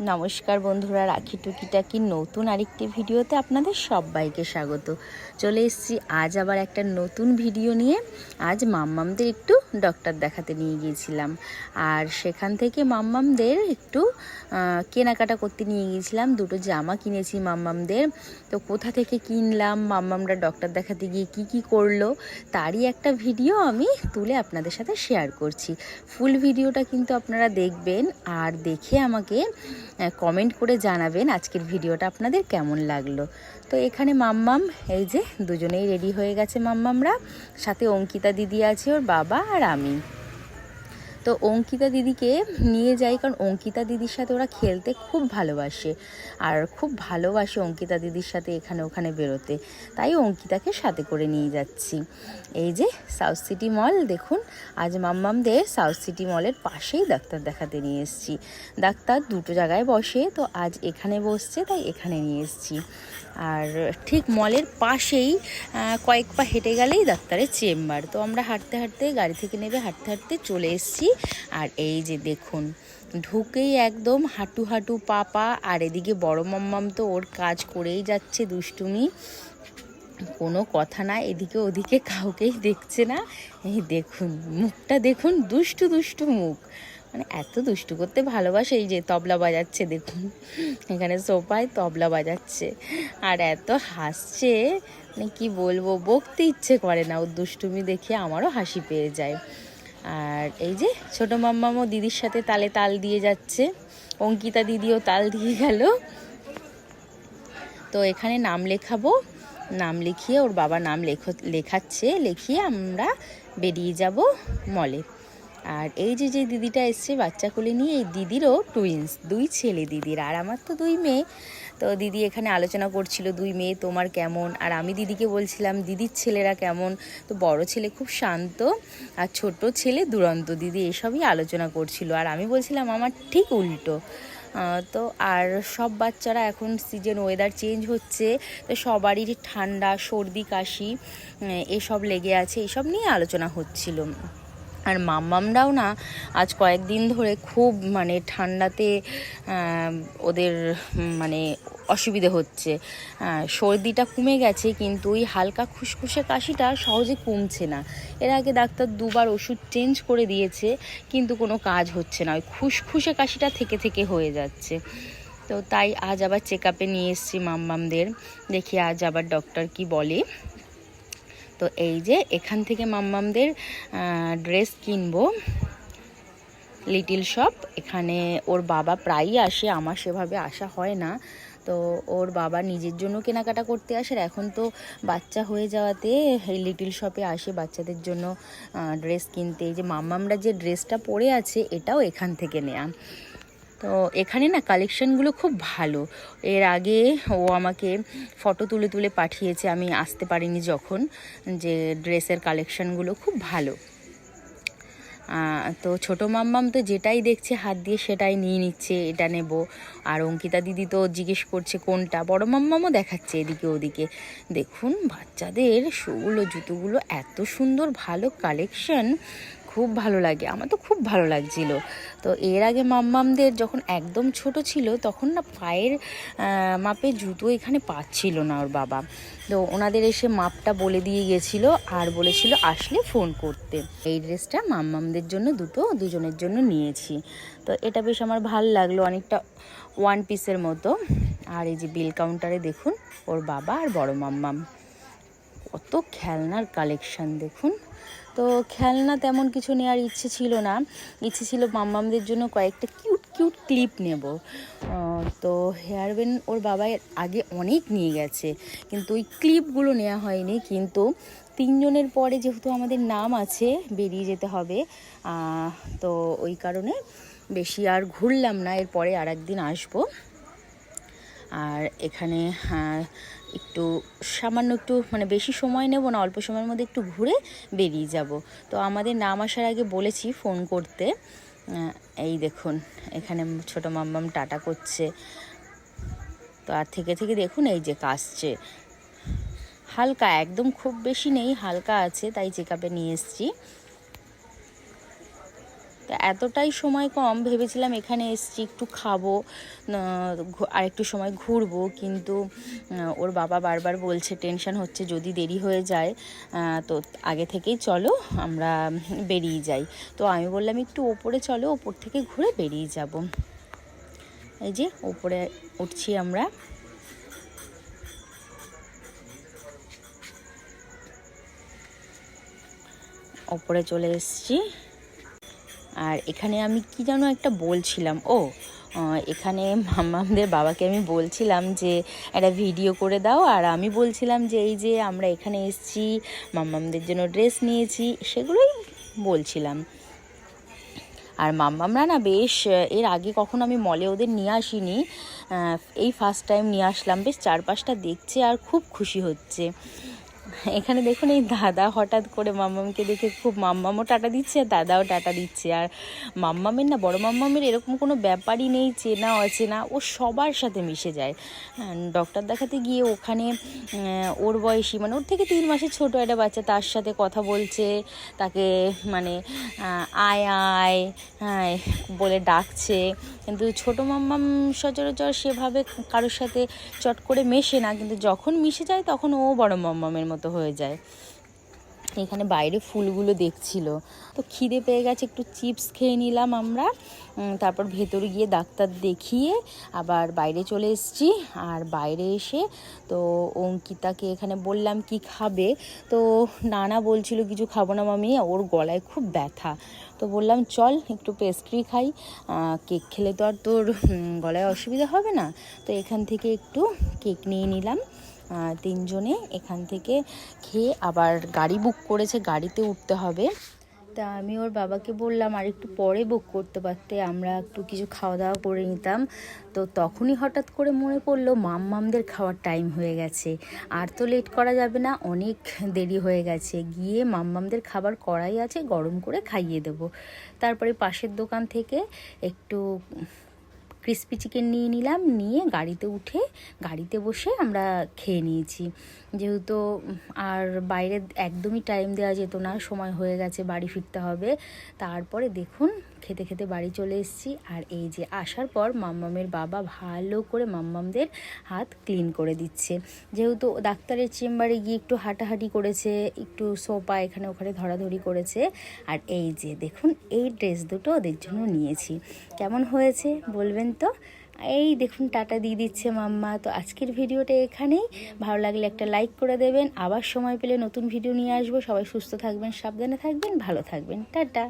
নমস্কার বন্ধুরা, রাখি টুকিটাকি নতুন আরেকটি ভিডিওতে আপনাদের সবাইকে স্বাগত। চলে এসেছি আজ আবার একটা নতুন ভিডিও নিয়ে। আজ মাম্মামদের একটু ডক্টর দেখাতে নিয়ে গিয়েছিলাম। আর সেখান থেকে মাম্মামদের একটু কেনাকাটা করতে নিয়ে গিয়েছিলাম। দুটো জামা কিনেছি মাম্মামদের। তো কোথা থেকে কিনলাম, মাম্মামরা ডক্টর দেখাতে গিয়ে কি কি করল, তারই একটা ভিডিও আমি তুলে আপনাদের সাথে শেয়ার করছি। ফুল ভিডিওটা কিন্তু আপনারা দেখবেন আর দেখে আমাকে কমেন্ট করে জানাবেন আজকের ভিডিওটা আপনাদের কেমন লাগল। তো এখানে মাম্মাম, এই যে দুজনেই রেডি হয়ে গেছে মাম্মামরা। সাথে অঙ্কিতা দিদি আছে, ওর বাবা আর আমি। তো অঙ্কিতা দিদিকে নিয়ে যাই, কারণ অঙ্কিতা দিদির সাথে ওরা খেলতে খুব ভালোবাসে। আর খুব ভালোবাসে অঙ্কিতা দিদির সাথে এখানে ওখানে বেরোতে। তাই অঙ্কিতাকে সাথে করে নিয়ে যাচ্ছি। এই যে সাউথ সিটি মল, দেখুন, আজ মাম্মামদের সাউথ সিটি মলের পাশেই ডাক্তার দেখাতে নিয়ে এসেছি। ডাক্তার দুটো জায়গায় বসে, তো আজ এখানে বসছে, তাই এখানে নিয়ে এসেছি। আর ঠিক মলের পাশেই কয়েক পা হেঁটে গেলেই ডাক্তারের চেম্বার। তো আমরা হাঁটতে হাঁটতে, গাড়ি থেকে নেবে হাঁটতে হাঁটতে চলে এসেছি। আর এই যে দেখুন, ঢুকেই একদম হাঁটু হাঁটু পা পা, আর এদিকে বড় মাম্মাম তো ওর কাজ করেই যাচ্ছে দুষ্টুমি। কোনো কথা না, এদিকে ওদিকে কাউকেই দেখছে না। এই দেখুন, মুখটা দেখুন, দুষ্টু দুষ্টু মুখ। মানে এত দুষ্টু করতে ভালোবাসে এই যে তবলা বাজাচ্ছে, দেখুন। এখানে সোফায় তবলা বাজাচ্ছে। আর এত হাসছে মানে কি বলব, বকতে ইচ্ছে করে না। ওর দুষ্টুমি দেখে আমারও হাসি পেয়ে যায়। আর এই যে ছোট মাম্মামও দিদির সাথে তালে তাল দিয়ে যাচ্ছে। অঙ্কিতা দিদিও তাল দিয়ে গেল। তো এখানে নাম লেখাবো। নাম লিখিয়ে ওর বাবা নাম লেখো লেখাচ্ছে, লিখিয়ে আমরা বেরিয়ে যাব মলে আর এই যে যে দিদিটা এসছে বাচ্চা কোলে নিয়ে, এই দিদিরও টুইন্স দুই ছেলে দিদির। আর আমার তো দুই মেয়ে। তো দিদি এখানে আলোচনা করছিল, দুই মেয়ে, তোমার কেমন? আর আমি দিদিকে বলছিলাম, দিদির ছেলেরা কেমন? তো বড় ছেলে খুব শান্ত, আর ছোট ছেলে দুরন্ত। দিদি এসবই আলোচনা করছিল। আর আমি বলছিলাম, আমার ঠিক উল্টো। তো আর সব বাচ্চারা এখন সিজন ওয়েদার চেঞ্জ হচ্ছে। তো সবারই ঠান্ডা, সর্দি, কাশি এসব লেগে আছে। এসব নিয়ে আলোচনা হচ্ছিল। আর মাম্মামরাও না আজ কয়েকদিন ধরে খুব মানে ঠান্ডাতে ওদের মানে অসুবিধে হচ্ছে। সর্দিটা কমে গেছে কিন্তু ওই হালকা খুসখুসে কাশিটা সহজে কমছে না। এর আগে ডাক্তার দুবার ওষুধ চেঞ্জ করে দিয়েছে কিন্তু কোনো কাজ হচ্ছে না। ওই খুসখুসে কাশিটা থেকে থেকে হয়ে যাচ্ছে। তো তাই আজ আবার চেক আপে নিয়ে এসেছি মাম্মামদের। দেখি আজ আবার ডক্টর কি বলে। তো এই যে এখান থেকে মাম্মামদের ড্রেস কিনবো। লিটিল শপ এখানে ওর বাবা প্রায়ই আসে, আমার সেভাবে আসা হয় না। তো ওর বাবা নিজের জন্য কেনাকাটা করতে আসে এখন তো বাচ্চা হয়ে যাওয়াতে এই লিটিল শপে আসে বাচ্চাদের জন্য ড্রেস কিনতে। এই যে মাম্মামরা যে ড্রেসটা পরে আছে, এটাও এখান থেকে নেয়া। তো এখানে না কালেকশানগুলো খুব ভালো। এর আগে ও আমাকে ফটো তুলে তুলে পাঠিয়েছে, আমি আসতে পারিনি যখন, যে ড্রেসের কালেকশানগুলো খুব ভালো। তো ছোটো মাম্মাম তো যেটাই দেখছে, হাত দিয়ে সেটাই নিয়ে নিচ্ছে, এটা নেব। আর অঙ্কিতা দিদি তো জিজ্ঞেস করছে কোনটা, বড় মাম্মামও দেখাচ্ছে এদিকে ওদিকে। দেখুন, বাচ্চাদের শুগুলো জুতোগুলো এত সুন্দর, ভালো কালেকশন খুব ভালো লাগে, আমার তো খুব ভালো লাগছিল। তো এর আগে মাম্মামদের যখন একদম ছোট ছিল, তখন না পায়ের মাপে জুতো এখানে পাচ্ছিল না ওর বাবা। তো ওনাদের এসে মাপটা বলে দিয়ে গেছিল আর বলেছিল আসলে ফোন করতে। এই ড্রেসটা মাম্মামদের জন্য দুটো, দুজনের জন্য নিয়েছি। তো এটা বেশ আমার ভালো লাগল, অনেকটা ওয়ান পিসের মতো। আর এই যে বিল কাউন্টারে দেখুন, ওর বাবা আর বড় মাম্মাম। কত খেলনার কালেকশন দেখুন। তো খেলনা তেমন কিছু নেওয়ার ইচ্ছে ছিল না। ইচ্ছে ছিল মাম্মামদের জন্য কয়েকটা কিউট কিউট ক্লিপ নেব। তো হেয়ার ব্যান্ড ওর বাবা আগে অনেক নিয়ে গেছে, কিন্তু ওই ক্লিপগুলো নেওয়া হয়নি। কিন্তু তিনজনের পরে যেহেতু আমাদের নাম আছে, বেরিয়ে যেতে হবে। তো ওই কারণে বেশি আর ঘুরলাম না, এরপরে আর একদিন আসব। আর এখানে আহ, একটু সামান্য একটু মানে বেশি সময় নেব না অল্প সময়ের মধ্যে একটু ঘুরে বেরিয়ে যাব। তো আমাদের নাম আসার আগে বলেছি ফোন করতে। এই দেখুন এখানে ছোট মাম্মাম টাটা করছে। তো আর থেকে থেকে দেখুন এই যে কাশছে। হালকা একদম খুব বেশি নেই হালকা আছে তাই চেক আপে নিয়ে এসেছি। তো এতটাই সময় কম ভেবেছিলাম এখানে এসছি, একটু খাব আর একটু সময় ঘুরবো, কিন্তু ওর বাবা বারবার বলছে টেনশন হচ্ছে যদি দেরি হয়ে যায় তো আগে থেকেই চলো আমরা বেরিয়ে যাই। তো আমি বললাম একটু ওপরে চলো, ওপর থেকে ঘুরে বেরিয়ে যাব। এই যে ওপরে উঠছি আমরা। ওপরে চলে এসেছি। আর এখানে আমি কি যেন একটা বলছিলাম? ও এখানে মাম্মামদের বাবাকে আমি বলছিলাম যে, একটা ভিডিও করে দাও। আর আমি বলছিলাম যে, এই যে আমরা এখানে এসেছি, মাম্মামদের জন্য ড্রেস নিয়েছি। সেগুলোই বলছিলাম। আর মাম্মামরা না বেশ, এর আগে কখনো আমি মলে ওদের নিয়ে আসিনি। এই ফার্স্ট টাইম নিয়ে আসলাম। বেশ চারপাশটা দেখছে আর খুব খুশি হচ্ছে। এখানে দেখুন, এই দাদা হঠাৎ করে মাম্মামকে দেখে খুব মাম্মামও টাটা দিচ্ছে আর দাদাও টাটা দিচ্ছে। আর মাম্মামের না, বড় মাম্মামের এরকম কোনো ব্যাপারই নেই, চেনা, অচেনা, ও সবার সাথে মিশে যায়। ডক্টর দেখাতে গিয়ে ওখানে ওর বয়সী মানে ওর থেকে তিন মাসের ছোট একটা বাচ্চা, তার সাথে কথা বলছে, তাকে মানে আয় আয় হ্যাঁ বলে ডাকছে। কিন্তু ছোট মাম্মাম সচরাচর সেভাবে কারোর সাথে চট করে মেশে না, কিন্তু যখন মিশে যায়, তখন ও বড় মাম্মামের মতো হয়ে যায়। এখানে বাইরে ফুলগুলো দেখছিল। তো খিদে পেয়ে গেছে, একটু চিপস খেয়ে নিলাম আমরা। তারপর ভেতরে গিয়ে ডাক্তার দেখিয়ে আবার বাইরে চলে এসেছি। আর বাইরে এসে তো অঙ্কিতাকে এখানে বললাম কি খাবে। তো নানা বলছিল, কিছু খাব না মামি, ওর গলায় খুব ব্যথা। তো বললাম, চল, একটু পেস্ট্রি খাই। কেক খেলে তো আর তোর গলায় অসুবিধা হবে না। তো এখান থেকে একটু কেক নিয়ে নিলাম। তিনজনে এখান থেকে খেয়ে আবার গাড়ি বুক করেছে, গাড়িতে উঠতে হবে। তা আমি ওর বাবাকে বললাম, আর একটু পরে বুক করতে পারতে, আমরা একটু কিছু খাওয়া দাওয়া করে নিতাম। তো তখনই হঠাৎ করে মনে পড়ল মামমামদের খাওয়ার টাইম হয়ে গেছে। আর তো লেট করা যাবে না, অনেক দেরি হয়ে গেছে। গিয়ে মামমামদের খাবার করাই আছে, গরম করে খাইয়ে দেবো। তারপরে পাশের দোকান থেকে একটু ক্রিস্পি চিকেন নিয়ে নিলাম, নিয়ে গাড়িতে উঠে গাড়িতে বসে আমরা খেয়ে নিয়েছি। যেহেতু, আর বাইরে একদমই টাইম দেওয়া যেত না, সময় হয়ে গেছে বাড়ি ফিরতে হবে। তারপরে দেখুন খেতে খেতে বাড়ি চলে এসেছি। আর এই যে আসার পর মাম্মামের বাবা ভালো করে মাম্মামদের হাত ক্লিন করে দিচ্ছে। যেহেতু ডাক্তারের চেম্বারে গিয়ে একটু হাঁটাহাঁটি করেছে, একটু সোপা এখানে ওখানে ধরাধরি করেছে। আর এই যে দেখুন, এই ড্রেস দুটো ওদের জন্য নিয়েছি। কেমন হয়েছে বলবেন তো? এই দেখুন, টাটা দিয়ে দিচ্ছে মাম্মা। তো আজকের ভিডিওটা এখানেই। ভালো লাগলে একটা লাইক করে দেবেন। আবার সময় পেলে নতুন ভিডিও নিয়ে আসব। সবাই সুস্থ থাকবেন, সাবধানে থাকবেন, ভালো থাকবেন। টাটা।